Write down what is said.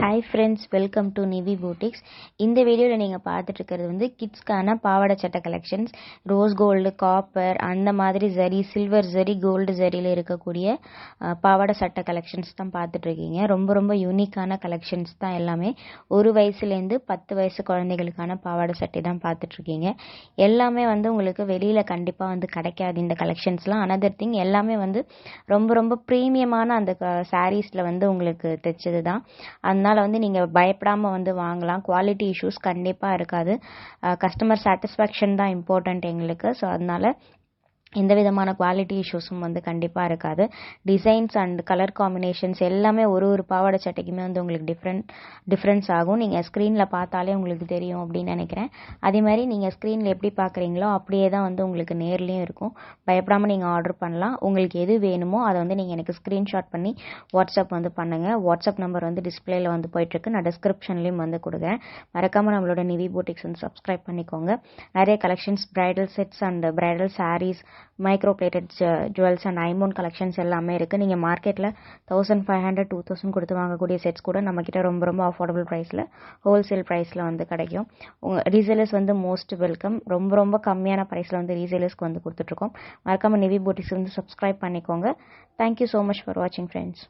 Hi friends welcome to Nivi boutiques இந்த வீடியோவில் நீங்கள் பார்த்துட்ருக்கிறது வந்து கிட்ஸ்க்கான பாவாடை சட்டை கலெக்ஷன்ஸ் ரோஸ் கோல்டு காப்பர் அந்த மாதிரி ஜரி சில்வர் ஜரி கோல்டு ஜரியில் இருக்கக்கூடிய பாவாடை சட்டை கலெக்ஷன்ஸ் தான் பார்த்துட்ருக்கீங்க ரொம்ப ரொம்ப யூனிக்கான கலெக்ஷன்ஸ் தான் எல்லாமே. ஒரு வயசுலேருந்து பத்து வயசு குழந்தைகளுக்கான பாவாடை சட்டை தான் பார்த்துட்ருக்கீங்க எல்லாமே வந்து உங்களுக்கு வெளியில் கண்டிப்பாக வந்து கிடைக்காது இந்த கலெக்ஷன்ஸ்லாம் அனதர் திங் எல்லாமே வந்து ரொம்ப ரொம்ப ப்ரீமியமான அந்த சாரீஸில் வந்து உங்களுக்கு தைச்சது தான் அதனால் அதனால் வந்து நீங்கள் பயப்படாமல் வந்து வாங்கலாம். குவாலிட்டி இஷ்யூஸ் கண்டிப்பாக இருக்காது. கஸ்டமர் சாட்டிஸ்ஃபேக்ஷன் தான் இம்பார்ட்டண்ட் எங்களுக்கு. ஸோ அதனால் எந்த விதமான குவாலிட்டி இஷ்யூஸும் வந்து கண்டிப்பாக இருக்காது. டிசைன்ஸ் அண்ட் கலர் காம்பினேஷன்ஸ் எல்லாமே ஒரு ஒரு பாவாடை சட்டைக்குமே வந்து உங்களுக்கு டிஃப்ரெண்ட் டிஃப்ரென்ஸ் ஆகும். நீங்கள் ஸ்க்ரீனில் பார்த்தாலே உங்களுக்கு தெரியும் அப்படின்னு நினைக்கிறேன். அதே மாதிரி நீங்கள் ஸ்க்ரீனில் எப்படி பார்க்குறீங்களோ அப்படியே தான் வந்து உங்களுக்கு நேர்லேயும் இருக்கும். பயப்படாமல் நீங்கள் ஆர்டர் பண்ணலாம். உங்களுக்கு எது வேணுமோ அதை வந்து நீங்கள் எனக்கு ஸ்க்ரீன்ஷாட் பண்ணி வாட்ஸ்அப் வந்து பண்ணுங்கள் வாட்ஸ்அப் நம்பர் வந்து டிஸ்பிளேயில் வந்து போயிட்டுருக்கு. நான் டிஸ்கிரிப்ஷன்லேயும் வந்து கொடுக்குறேன். மறக்காமல் நம்மளோட நிவி போட்டிக்ஸ் வந்து சப்ஸ்கிரைப் பண்ணிக்கோங்க. நிறைய collections bridal sets and bridal saris microplated jewels and ஐமோன் collections எல்லாமே இருக்குது நீங்கள் மார்க்கெட்டில் thousand five hundred two thousand கொடுத்து வாங்கக்கூடிய செட்ஸ் கூட நம்மக்கிட்ட ரொம்ப ரொம்ப அஃபோர்டபுள் ப்ரைஸில் ஹோல்சேல் ப்ரைஸில் வந்து கிடைக்கும். உங்கள் ரீசேலர்ஸ் வந்து மோஸ்ட் வெல்கம் ரொம்ப ரொம்ப கம்மியான ப்ரைஸில் வந்து ரீசேலர்ஸ்க்கு வந்து கொடுத்துட்ருக்கோம் மறக்காமல் நிவி போட்டிஸ் வந்து சப்ஸ்கிரைப் பண்ணிக்கோங்க. Thank you so much for வாட்சிங் ஃப்ரெண்ட்ஸ்